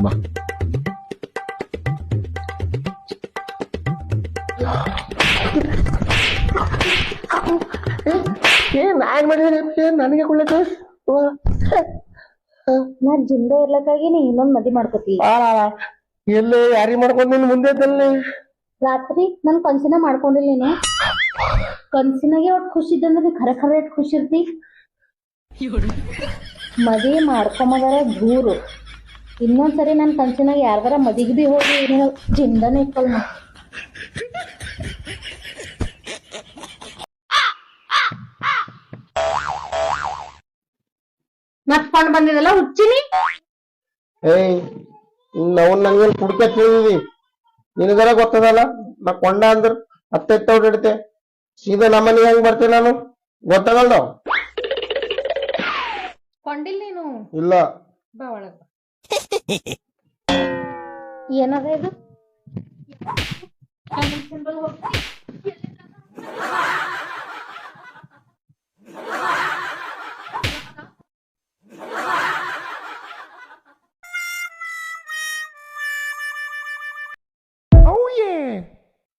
ಬಾ ಏ ನಾನ್ ಮಾಡಿದ್ರೆ ಏನ್ ನನಗೆ ಕೊಡ್ಲಕ್ಕ ನಾ ಜಿಂದ ಇರ್ಲಕ್ಕಾಗಿ ನೀ ಇನ್ನೊಂದ್ ಮದಿ ಮಾಡ್ಕೋತಿ ಎಲ್ಲೇ ಯಾರಿ ಮಾಡ್ಕೊಂಡ್ ನಿನ್ ಮುಂದೆ ತಲ್ಲಿ ರಾತ್ರಿ ನನ್ ಕನ್ಸಿನ ಮಾಡ್ಕೊಂಡಿಲ್ಲ ನೀನು ಕನ್ಸಿನಾಗೆ ಒಟ್ ಖುಷಿ ಇದ್ದಂದ್ರೆ ನೀ ಖರೆ ಖರೆ ಖುಷಿ ಇರ್ತಿ. ಮದಿ ಮಾಡ್ಕೊಂಬದಾರ ದೂರು ಇನ್ನೊಂದ್ಸರಿ ನನ್ನ ಕನಸಿನಾಗ ಯಾರ್ದಾರ ಮದಿಗೆ ಬಿ ಹೋಗಿ ನೀನು ಜಿಂದನೇ ನಾ ಮತ್ಕೊಂಡ್ ಬಂದಿದಲ್ಲ ಹುಚ್ಚಿನಿ? ಏಯ್ ನಾವು ನಂಗೇನ್ ಕುಡ್ಕೆ ತಿಳಿದಿವಿ ನಿನಗರ ಗೊತ್ತದಲ್ಲ? ನಾ ಕೊಂಡ ಅಂದ್ರ ಹತ್ತೆತ್ತ ಹೊಡಿಡ್ತೆ ಸೀದಾ ನಮ್ಮನಿಗೆ ಹೆಂಗ್ ಬರ್ತೀನಿ ನಾನು? ಗೊತ್ತಾಗಲ್ಲ ಕೊಂಡಿಲ್ ನೀನು? ಇಲ್ಲ. ಬಾ ಒಳಗ ಏನದ ಇದು?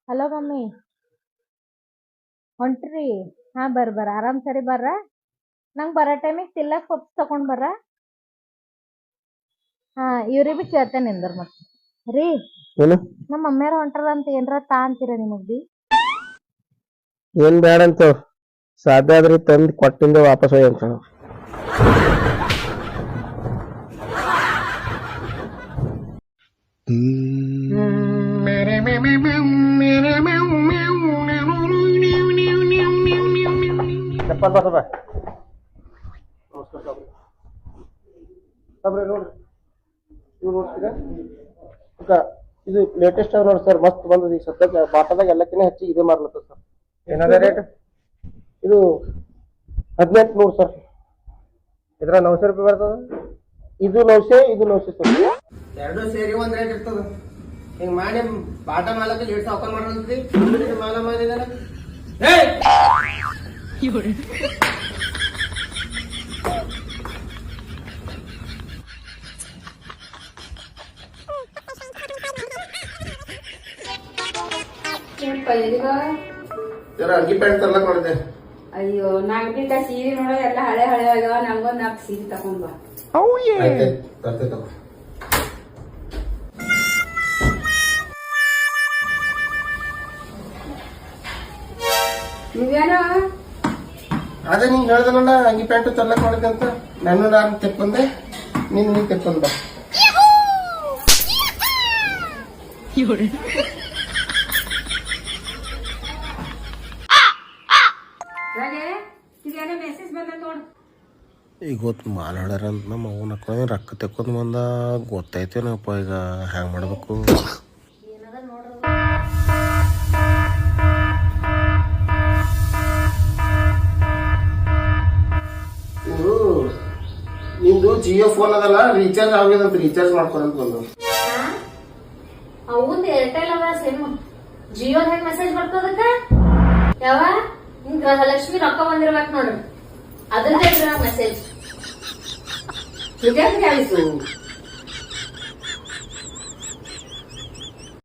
Hello mummy. ಹೊಂಟ್ರಿ ಹಾ ಬರ್ ಬರ್ ಆರಾಮ್ ಸರಿ ಬರ್ರ? ನಂಗೆ ಬರೋ ಟೈಮಿಗೆ ತಿಲ್ಲಕ್ ಪಪ್ಸ್ ತಗೊಂಡ್ ಬರ್ರ? ಹಾ ಇವ್ರಿಗೆ ಬಿ ಕೇಳ್ತೇನೆ ನಿಂದರ್ ಮತ್. ರೀ ಏನು? ನಮ್ಮ ಮಮ್ಮಿಯವ್ರ ಹೊಂಟ್ರ ಅಂತ ಏನ್ರ ತಾ ಅಂತೀರ ನಿಮಗ್ ಬಿ? ಏನ್ ಬ್ಯಾಡ ಅಂತ? ಸಾಧ್ಯ ಆದ್ರಿ ತಂದ್ ಕೊಟ್ಟಿಂದ ವಾಪಸ್ ಹೋಯ್ ಅಂತ. ಚಪ್ಪಲ್ ಬಾ ಬಾ ಸಾಬ್ರೆ ನೋಡ್ರಿ. ಇವ್ ನೋಡ್ತೀರಾ ಇದು ಲೇಟೆಸ್ಟ್ ಆಗಿ ನೋಡಿ ಸರ್ ಮಸ್ತ್ ಬಂದದ ಈಗ ಸದ್ಯಕ್ಕೆ ಬಾಟದಾಗ ಎಲ್ಲಕ್ಕಿಂತ ಹೆಚ್ಚಿಗೆ ಇದೆ ಮಾರ್ಲತ್ತ ಸರ್ ಏನದ ರೇಟ್ ಇದು ಹದಿನೆಂಟು ನೂರು ಸರ್ ಇದ್ರ ನೌಸೆ ರೂಪಾಯಿ ಬರ್ತದ? ಇದು ನೌಸೆ ಇದು ನೌಸೆ ಸರ್ ಎರಡು ಸೇರಿ ಒಂದ್ ರೇಟ್ ಇರ್ತದ. ಹಿಂಗ್ ಮಾಡಿ ಬಾಟ ಮಾಲಕ ಲೇಟ್ ಸಾವ್ಕಾರ ಮಾಡ್ರಿ ಮಾಲ ಮಾಡಿದಾನ ಅಂಗಿ ಪ್ಯಾಂಟ್ ತರ್ಲಕ್ ನೋಡಿದೆ ಅಯ್ಯೋ ಸೀರೆ ನೋಡೋ ಎಲ್ಲ ಹಳೆ ಹಳೆ ಆಗ್ಯಾವ ನಂಗೊಂದ್ ನಾಲ್ಕು ಸೀರೆ ತಗೋ. ನೀವೇನೋ? ಅದೇ ನೀನ್ ಹೇಳ್ದಲ್ಲ ಅಂಗಿ ಪ್ಯಾಂಟ್ ತರ್ಲಕ್ ಮಾಡಿದೆ ಅಂತ. ನಾನು ನಾನು ತೆಕ್ಕೊಂಡೆ ನೀನ್ ನೀನ್ ತೆಕ್ಕೊಂಡ್ ಇದೇನೋ ಮೆಸೇಜ್ ಬಂದ ನೋಡು. ಈಗ ಗೊತ್ತು ಮಾಲಾಡ್ಯಾರ ಅಂತ ನಮ್ಮ ಅವನ ಹಾಕೊಂಡು ರೊಕ್ಕ ತೆಕ್ಕೊಂಡು ಬಂದ. ಗೊತ್ತಾಯ್ತೇನಪ್ಪ ಈಗ ಹ್ಯಾಂಗ ಮಾಡ್ಬೇಕು? ಇದು ನಿಂದು ಜಿಯೋ ಫೋನ್ ಅದಲ್ಲ ರೀಚಾರ್ಜ್ ಆಗ್ಯದಂತ ರೀಚಾರ್ಜ್ ಮಾಡ್ಕೊಳಂತ ಬಂದು ಅವಂದ್ ಏರ್ಟೆಲ್ ಅದ ಸಿಮ್ ಜಿಯೋ ಹೆಂಗ್ ಮೆಸೇಜ್ ಬರ್ತದಕ್ಕ ಯಾವ ಗೃಹಲಕ್ಷ್ಮಿ ರೊಕ್ಕ ಬಂದಿರ್ಬೇಕು ನೋಡ್ರಿ. ಅದ್ರದ್ದೇ ಮೆಸೇಜ್